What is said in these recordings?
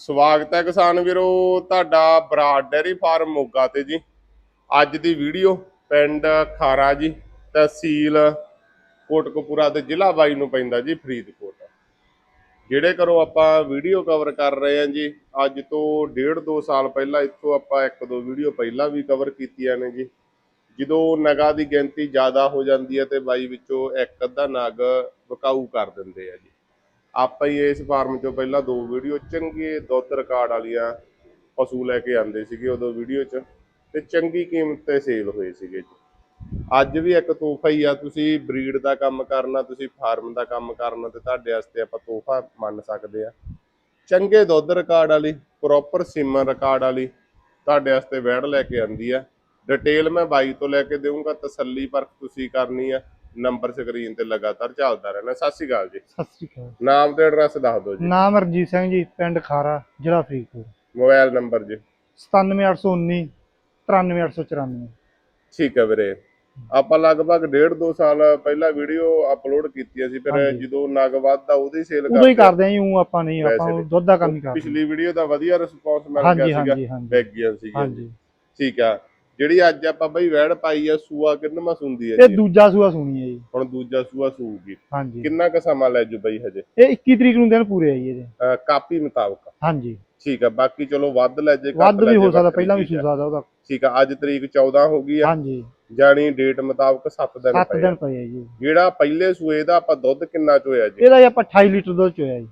ਸਵਾਗਤ ਹੈ ਕਿਸਾਨ ਵੀਰੋ, ਤੁਹਾਡਾ ਬਰਾਡ ਡੈਰੀ ਫਾਰਮ ਮੋਗਾ ਤੇ ਜੀ। ਅੱਜ ਦੀ ਵੀਡੀਓ ਪਿੰਡ ਖਾਰਾ ਜੀ, ਤਹਿਸੀਲ ਕੋਟਕਪੂਰਾ ਤੇ ਜ਼ਿਲ੍ਹਾ ਬਾਈ ਨੂੰ ਪੈਂਦਾ ਜੀ, ਫਰੀਦਕੋਟ। ਜਿਹੜੇ ਕਰੋ ਆਪਾਂ ਵੀਡੀਓ ਕਵਰ ਕਰ ਰਹੇ ਹਾਂ ਜੀ, ਅੱਜ ਤੋਂ ਡੇਢ ਦੋ ਸਾਲ ਪਹਿਲਾਂ ਇੱਥੋਂ ਆਪਾਂ ਇੱਕ ਦੋ ਵੀਡੀਓ ਪਹਿਲਾਂ ਵੀ ਕਵਰ ਕੀਤੀਆਂ ਨੇ ਜੀ। ਜਦੋਂ ਨਗਾਂ ਦੀ ਗਿਣਤੀ ਜ਼ਿਆਦਾ ਹੋ ਜਾਂਦੀ ਹੈ ਤੇ ਬਾਈ ਵਿੱਚੋਂ ਇੱਕ ਅੱਧਾ ਨਗ ਵਿਕਾਊ ਕਰ ਦਿੰਦੇ ਆ ਜੀ। ਆਪਾਂ ਹੀ ਇਸ ਫਾਰਮ ਚੋਂ ਪਹਿਲਾਂ ਦੋ ਵੀਡੀਓ ਚੰਗੇ ਦੁੱਧ ਰਿਕਾਰਡ ਵਾਲੀਆਂ ਪਸ਼ੂ ਲੈ ਕੇ ਆਂਦੇ ਸੀਗੇ ਉਦੋਂ ਵੀਡੀਓ 'ਚ, ਤੇ ਚੰਗੀ ਕੀਮਤ ਤੇ ਸੇਲ ਹੋਏ ਸੀਗੇ ਅੱਜ ਵੀ ਇੱਕ ਤੋਹਫਾ ਹੀ ਆ, ਤੁਸੀਂ ਬਰੀਡ ਦਾ ਕੰਮ ਕਰਨਾ, ਤੁਸੀਂ ਫਾਰਮ ਦਾ ਕੰਮ ਕਰਨਾ, ਤੇ ਤੁਹਾਡੇ ਵਾਸਤੇ ਆਪਾਂ ਤੋਹਫਾ ਮੰਨ ਸਕਦੇ ਆ। ਚੰਗੇ ਦੁੱਧ ਰਿਕਾਰਡ ਵਾਲੀ ਪ੍ਰੋਪਰ ਸੀਮਨ ਰਿਕਾਰਡ ਵਾਲੀ ਤੁਹਾਡੇ ਵਾਸਤੇ ਵੈੜ ਲੈ ਕੇ ਆਂਦੀ ਆ। ਡਿਟੇਲ ਮੈਂ ਬਾਈ ਤੋਂ ਲੈ ਕੇ ਦੇਵਾਂਗਾ ਤਸੱਲੀ ਪਰਖ ਤੁਸੀਂ ਕਰਨੀ ਆ। ਨੰਬਰ ਸਕਰੀਨ ਤੇ ਲਗਾਤਾਰ ਚੱਲਦਾ ਰਹਿਣਾ। ਸਤਿ ਸ਼੍ਰੀ ਅਕਾਲ ਜੀ। ਸਤਿ ਸ੍ਰੀ ਅਕਾਲ। ਨਾਮ ਤੇ ਐਡਰੈਸ ਦੱਸ ਦਿਓ ਜੀ। ਨਾਮ ਰਣਜੀਤ ਸਿੰਘ ਜੀ ਪਿੰਡ ਖਾਰਾ ਜ਼ਿਲ੍ਹਾ ਫਰੀਦਕੋਟ। ਮੋਬਾਈਲ ਨੰਬਰ ਜੀ। 97819 93894 ਠੀਕ ਹੈ ਵੀਰੇ। ਆਪਾਂ ਲਗਭਗ ਡੇਢ ਦੋ ਸਾਲ ਪਹਿਲਾਂ ਵੀਡੀਓ ਅਪਲੋਡ ਕੀਤੀਆਂ ਸੀ ਫਿਰ ਹਾਂਜੀ। ਜਦੋਂ ਨਗ ਵੱਧਦਾ ਉਹਦੀ ਸੇਲ ਉਦੋਂ ਹੀ ਕਰਦੇ ਆਂ ਉਹ ਆਪਾਂ ਨਹੀਂ ਆਪਾਂ ਵੈਸੇ। ਦੁੱਧ ਦਾ ਕੰਮ ਹੀ ਕਰਦੇ ਪਿਛਲੀ ਵੀਡੀਓ ਦਾ ਵਧੀਆ ਰਿਸਪੌਂਸ ਮਿਲ ਹਾਂਜੀ ਗਿਆ ਸੀਗਾ। ਹਾਂਜੀ ਹਾਂਜੀ। ਹਾਂਜੀ। ਠੀਕ ਆ। ਜਿਹੜੀ ਅੱਜ ਆਪਾਂ ਬਈ ਵੈੜ ਪਾਈ ਆ ਸੂਆ ਕਿੰਨਵਾਂ ਸੁੰਦੀ ਹੈ ਇਹ ਜੀ? ਦੂਜਾ ਸੂਆ ਸੁਣੀ ਹੈ ਜੀ। ਹੁਣ ਦੂਜਾ ਸੂਆ ਸੂਗੀ ਹਾਂਜੀ। ਕਿੰਨਾ ਕੁ ਸਮਾਂ ਲੈ ਜੂ ਬਈ ਹਜੇ? ਇਹ 21 ਤਰੀਕ ਨੂੰ ਦਿਨ ਪੂਰੇ ਆਈ ਇਹਦੇ। ਅਹ ਕਾਪੀ ਮੁਤਾਬਕ। ਹਾਂਜੀ। ਠੀਕ ਆ ਬਾਕੀ ਚਲੋ ਵੱਧ ਲੈ ਜੇ ਘੱਟ ਵੱਧ ਲੈ ਵੀ ਜੇ ਹੋ ਸਕਦਾ ਵੱਖਰੀ ਪਹਿਲਾਂ ਵੀ ਚੀਜ਼ ਸੂ। ਸਕਦਾ ਉਹਦਾ। ਠੀਕ ਆ ਅੱਜ ਤਰੀਕ 14 ਹੋ ਗਈ ਆ। ਹਾਂਜੀ। ਜਾਣੀ ਡੇਟ ਮੁਤਾਬਕ 7 ਦਿਨ 7 ਪਏ ਆ। ਦਿਨ ਪਏ ਆ ਜੀ। ਜਿਹੜਾ ਪਹਿਲੇ ਸੂਏ ਦਾ ਆਪਾਂ ਦੁੱਧ ਕਿੰਨਾ ਚ ਹੋਇਆ ਜੀ? ਇਹਦਾ ਜੀ ਆਪਾਂ 28 ਲੀਟਰ ਦੁੱਧ ਚੋਇਆ ਜੀ।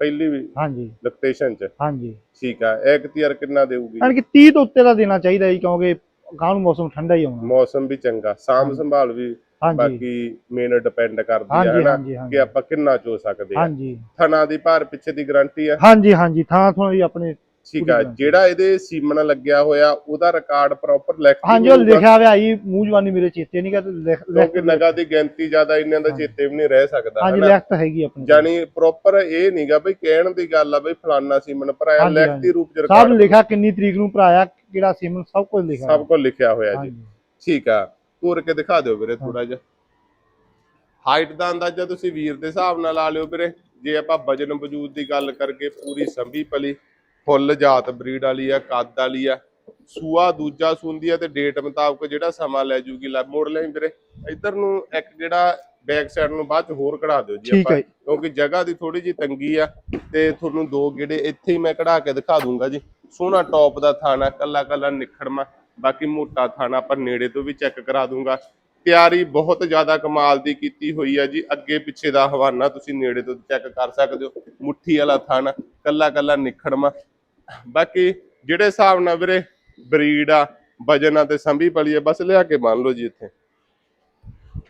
ਪਹਿਲੀ ਵੀ ਹਾਂਜੀ। ਲਕਟੇਸ਼ਨ ਚ। ਹਾਂਜੀ। ਠੀਕ ਆ ਇੱਕ ਤੀਰ ਕਿੰਨਾ ਦੇਊਗੀ? ਯਾਨੀ ਕਿ 30 ਤੋਂ ਉੱਤੇ ਦਾ ਦੇਣਾ ਚਾਹੀਦਾ ਜੀ ਕਿਉਂਕਿ ਗਾਂ ਨੂੰ ਮੌਸਮ ਠੰਡਾ ਹੀ ਆਉਣਾ ਮੌਸਮ ਵੀ ਚੰਗਾ ਸਾਂਭ ਸੰਭਾਲ ਵੀ ਬਾਕੀ ਮੇਨ ਡਿਪੈਂਡ ਕਰਦੀ ਹੈ ਹਾਂਜੀ ਕਿ ਆਪਾਂ ਕਿੰਨਾ ਚੋ ਸਕਦੇ ਹਾਂਜੀ। ਥਣਾ ਦੀ ਭਾਰ ਪਿੱਛੇ ਦੀ ਗਾਰੰਟੀ ਆ? ਹਾਂਜੀ ਹਾਂਜੀ ਥਾਂ ਥੋੜਾ ਆਪਣੇ ਠੀਕ ਆ। ਜਿਹੜਾ ਇਹਦੇ ਸੀਮਨ ਲੱਗਿਆ ਹੋਇਆ ਉਹਦਾ ਰਿਕਾਰਡ ਪ੍ਰੋਪਰ ਲਿਖ ਹਾਂਜੀ ਉਹ ਲਿਖਿਆ ਹੋਇਆ ਜੀ ਮੂੰਹ ਜਵਾਨੀ ਮੇਰੇ ਚੇਤੇ ਨਹੀਂ ਲਿਖ ਕਿਉਂਕਿ ਨਗਾ ਦੀ ਗਿਣਤੀ ਜ਼ਿਆਦਾ ਇੰਨਾਂ ਦਾ ਚੇਤੇ ਵੀ ਨਹੀਂ ਰਹਿ ਸਕਦਾ ਹਾਂਜੀ ਲਿਖਤ ਹੈਗੀ ਆਪਣੀ। ਜਾਨੀ ਪ੍ਰੋਪਰ ਇਹ ਨਹੀਂਗਾ ਬਈ ਕਹਿਣ ਦੀ ਗੱਲ ਆ ਬਈ ਫਲਾਨਾ ਸੀਮਨ ਭਰਾਇਆ ਲਿਖਤੀ। ਰੂਪ ਚ ਸਭ ਰਿਕਾਰਡ ਲਿਖਿਆ ਕਿੰਨੀ ਤਰੀਕ ਨੂੰ ਭਰਾਇਆ ਕਿਹੜਾ ਸੀਮਨ ਸਭ ਕੁਝ ਲਿਖਿਆ ਸਭ ਕੁਝ ਲਿਖਿਆ ਹੋਇਆ ਜੀ। ਠੀਕ ਆ ਤੋਰ ਕੇ ਦਿਖਾ ਦਿਓ ਵੀਰੇ ਥੋੜਾ ਜਿਹਾ। ਹਾਈਟ ਦਾ ਅੰਦਾਜ਼ਾ ਤੁਸੀਂ ਵੀਰ ਦੇ ਹਿਸਾਬ ਨਾਲ ਲਾ ਲਿਓ ਵੀਰੇ। ਜੇ ਆਪਾਂ ਵਜਨ ਵਜੂਦ ਦੀ ਗੱਲ ਕਰਕੇ ਪੂਰੀ ਸੰਭੀ ਪਲੀ ਫੁੱਲ ਜਾਤ ਬਰੀਡ ਵਾਲੀ ਆ ਕੱਦ ਵਾਲੀ ਆ ਸੂਆ ਦੂਜਾ ਸੁੰਦੀ ਆ ਤੇ ਡੇਟ ਮੁਤਾਬਕ ਜਿਹੜਾ ਸਮਾਂ ਲੈ ਜੂਗੀ ਲੈ ਮੋੜ ਲੈ ਵੀਰੇ। ਇੱਧਰ ਨੂੰ ਇੱਕ ਜਿਹੜਾ ਬੈਕ ਸਾਈਡ ਨੂੰ ਬਾਅਦ ਚ ਹੋਰ ਕਢਾ ਦਿਓ ਜੀ ਜੀ। ਕਿਉਂਕਿ ਜਗ੍ਹਾ ਦੀ ਥੋੜੀ ਜੀ ਤੰਗੀ ਆ ਤੇ ਤੁਹਾਨੂੰ ਦੋ ਗੇੜੇ ਇੱਥੇ ਹੀ ਮੈਂ ਕਢਾ ਕੇ ਦਿਖਾ ਦੂੰਗਾ ਜੀ। ਸੋਹਣਾ ਟੌਪ ਦਾ ਥਾਣਾ ਕੱਲਾ ਕੱਲਾ ਨਿਖੜਮਾ ਬਾਕੀ ਮੋਟਾ ਥਾਣਾ ਆਪਾਂ ਨੇੜੇ ਤੋਂ ਵੀ ਚੈੱਕ ਕਰਾ ਦੂੰਗਾ। ਤਿਆਰੀ ਬਹੁਤ ਜ਼ਿਆਦਾ ਕਮਾਲ ਦੀ ਕੀਤੀ ਹੋਈ ਆ ਜੀ ਅੱਗੇ ਪਿੱਛੇ ਦਾ ਹਵਾਨਾ ਤੁਸੀਂ ਨੇੜੇ ਤੋਂ ਚੈੱਕ ਕਰ ਸਕਦੇ ਹੋ। ਮੁੱਠੀ ਵਾਲਾ ਥਾਣਾ ਕੱਲਾ ਕੱਲਾ ਨਿਖੜਮਾ ਬਾਕੀ ਜਿਹੜੇ ਹਿਸਾਬ ਨਾਲ ਵੀਰੇ ਬਰੀਡ ਆ ਵਜਨ ਆ ਤੇ ਸੰਭੀ ਪਲੀ ਆ ਬਸ ਲਿਆ ਕੇ ਮੰਨ ਲਓ ਜੀ ਇੱਥੇ।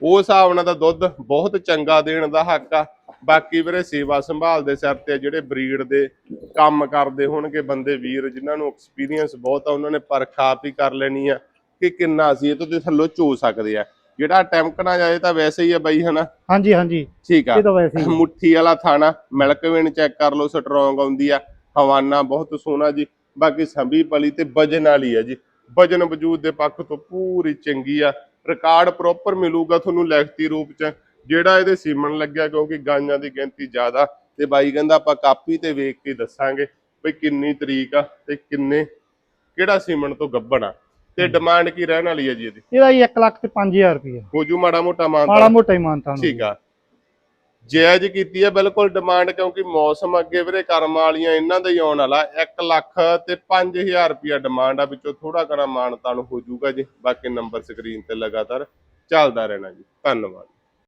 ਉਹ ਹਿਸਾਬ ਨਾਲ ਤਾਂ ਦੁੱਧ ਬਹੁਤ ਚੰਗਾ ਦੇਣ ਦਾ ਹੱਕ ਆ। ਬਾਕੀ ਵੀਰੇ ਸੇਵਾ ਸੰਭਾਲ ਦੇ ਸਿਰ ਤੇ ਜਿਹੜੇ ਬਰੀਡ ਦੇ ਕੰਮ ਕਰਦੇ ਹੋਣਗੇ ਬੰਦੇ ਵੀਰ ਜਿਨ੍ਹਾਂ ਨੂੰ ਐਕਸਪੀਰੀਅੰਸ ਬਹੁਤ ਆ ਉਹਨਾਂ ਨੇ ਪਰਖ ਆਪ ਹੀ ਕਰ ਲੈਣੀ ਆ ਕਿ ਕਿੰਨਾ ਸੀ ਇਹ ਤੋਂ ਤੇ ਥੱਲੋਂ ਚੋ ਸਕਦੇ ਆ। ਜਿਹੜਾ ਟੈਂਕਣਾ ਜਾਏ ਤਾਂ ਵੈਸੇ ਹੀ ਆ ਬਾਈ ਹਨਾ? ਹਾਂਜੀ ਹਾਂਜੀ। ਠੀਕ ਆ। ਇਹ ਤਾਂ ਵੈਸੇ ਹੀ ਮੁੱਠੀ ਵਾਲਾ ਥਾਣਾ ਮਿਲਕ ਵੇਣ ਚੈੱਕ ਕਰ ਲਓ ਸਟਰੋਂਗ ਆਉਂਦੀ ਆ। ਹਵਾਨਾ ਬਹੁਤ ਸੋਹਣਾ ਜੀ। ਬਾਕੀ ਸੰਭੀ ਪਲੀ ਤੇ ਵਜਨ ਵਾਲੀ ਆ ਜੀ। ਵਜਨ ਵਜੂਦ ਦੇ ਪੱਖ ਤੋਂ ਪੂਰੀ ਚੰਗੀ ਆ। ਰਿਕਾਰਡ ਪ੍ਰੋਪਰ ਮਿਲੂਗਾ ਤੁਹਾਨੂੰ ਲਿਖਤੀ ਰੂਪ ਚ। ਜਿਹੜਾ ਇਹਦੇ ਸੀਮਨ ਲੱਗਿਆ ਕਿਉਂਕਿ ਗਾਈਆਂ ਦੀ ਗਿਣਤੀ ਜ਼ਿਆਦਾ। ਤੇ ਬਾਈ ਕਹਿੰਦਾ ਆਪਾਂ ਕਾਪੀ ਤੇ ਵੇਖ ਕੇ ਦੱਸਾਂਗੇ ਵੀ ਕਿੰਨੀ ਤਰੀਕ ਆ ਤੇ ਕਿੰਨੇ ਕਿਹੜਾ ਸੀਮਨ ਤੋਂ ਗੱਬਣ ਆ। ਤੇ ਡਿਮਾਂਡ ਕੀ ਰਹਿਣ ਵਾਲੀ ਆ ਜੀ ਇਹਦੀ? ਇਹਦਾ ਜੀ 1 ਲੱਖ ਤੇ 5000 ਰੁਪਏ ਹੋ ਜੂ ਮਾੜਾ ਮੋਟਾ ਮਾੜਾ ਮਾਨਤਾ ਮੋਟਾ ਹੀ ਮਾਨਤਾ ਠੀਕ ਆ। ਜਾਇਜ਼ ਕੀਤੀ ਹੈ, ਬਿਲਕੁਲ ਡਿਮਾਂਡ ਕਿਉਂਕਿ ਮੌਸਮ ਅੱਗੇ ਵੀਰੇ ਕਰਮ ਵਾਲੀਆਂ ਇਹਨਾਂ ਦਾ ਹੀ ਆਉਣ ਵਾਲਾ 1 ਲੱਖ ਤੇ 5000 ਰੁਪਿਆ ਡਿਮਾਂਡ ਆ, ਵਿੱਚੋਂ ਥੋੜਾ ਕਰਾ ਮਾਨਤਾ ਨੂੰ ਹੋ ਜਾਊਗਾ ਜੀ। ਬਾਕੀ ਨੰਬਰ ਸਕਰੀਨ ਤੇ ਲਗਾਤਾਰ ਚੱਲਦਾ ਰਹਿਣਾ ਜੀ। ਧੰਨਵਾਦ।